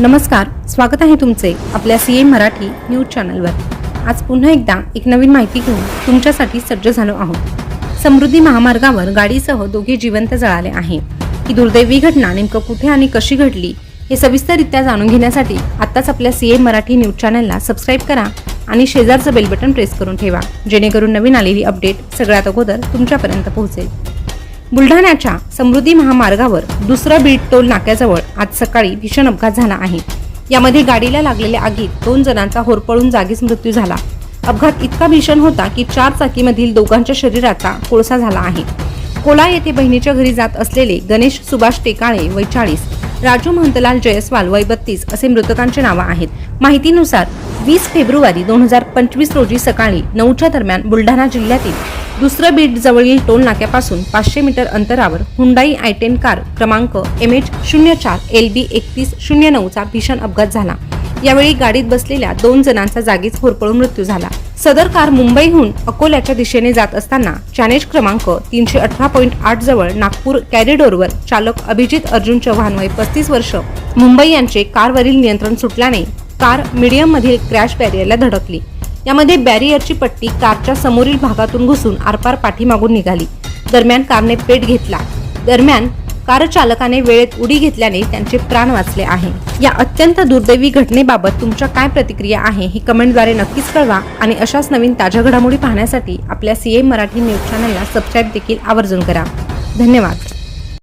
नमस्कार स्वागत आहे तुमचे आपल्या सी एम मराठी न्यूज चॅनलवर. आज पुन्हा एकदा एक नवीन माहिती घेऊन तुमच्यासाठी सज्ज झालो आहोत. समृद्धी महामार्गावर गाडीसह दोघे जिवंत जळाले आहे. ही दुर्दैवी घटना नेमकं कुठे आणि कशी घडली हे सविस्तररित्या जाणून घेण्यासाठी आत्ताच आपल्या सी एम मराठी न्यूज चॅनलला सबस्क्राईब करा आणि शेजारचं बेल बटन प्रेस करून ठेवा जेणेकरून नवीन आलेली अपडेट सगळ्यात अगोदर तुमच्यापर्यंत पोहोचेल. बुलढाण्याच्या समृद्धी महामार्गावर दुसरा बीड टोल नाक्याजवळ आज सकाळी भीषण अपघात झाला आहे. यामध्ये गाडीला लागलेल्या आगीत दोन जणांचा होरपळून जागीच मृत्यू झाला. अपघात इतका भीषण होता की चार चाकीमधील दोघांच्या शरीराचा कोळसा झाला आहे. कोला येथे बहिणीच्या घरी जात असलेले गणेश सुभाष टेकाळे वय चाळीस राजू महंतलाल जयस्वाल वय बत्तीस असे मृतकांचे नावं आहेत. माहितीनुसार वीस फेब्रुवारी दोन हजार पंचवीस रोजी सकाळी नऊच्या दरम्यान बुलढाणा जिल्ह्यातील दुसरं बीड जवळील टोल नाक्यापासून पाचशे मीटर अंतरावर हुंडाई आय टेन कार क्रमांक एम एच शून्य चार एल बी एकतीस शून्य नऊचा भीषण अपघात झाला. यावेळी गाडीत बसलेल्या दोन जणांचा जागीच होरपळून मृत्यू झाला. सदर कार मुंबईहून अकोल्याच्या दिशेने जात असताना चॅनेज क्रमांक तीनशे अठरा पॉईंट आठ जवळ नागपूर कॅरिडोरवर चालक अभिजित अर्जुन चव्हाण वय पस्तीस वर्ष मुंबई यांचे कारवरील नियंत्रण सुटल्याने कार मीडियममधील क्रॅश बॅरियरला धडकली. यामध्ये बॅरियरची पट्टी कारच्या समोरील भागातून घुसून आरपार पाठीमागून निघाली. दरम्यान कारने पेट घेतला. दरम्यान कार चालकाने वेळेत उडी घेतल्याने त्यांचे प्राण वाचले आहे. या अत्यंत दुर्दैवी घटनेबाबत तुमच्या काय प्रतिक्रिया आहे हे कमेंटद्वारे नक्कीच कळवा आणि अशाच नवीन ताज्या घडामोडी पाहण्यासाठी आपल्या सीएम मराठी न्यूज चॅनलला सबस्क्राईब देखील आवर्जून करा. धन्यवाद.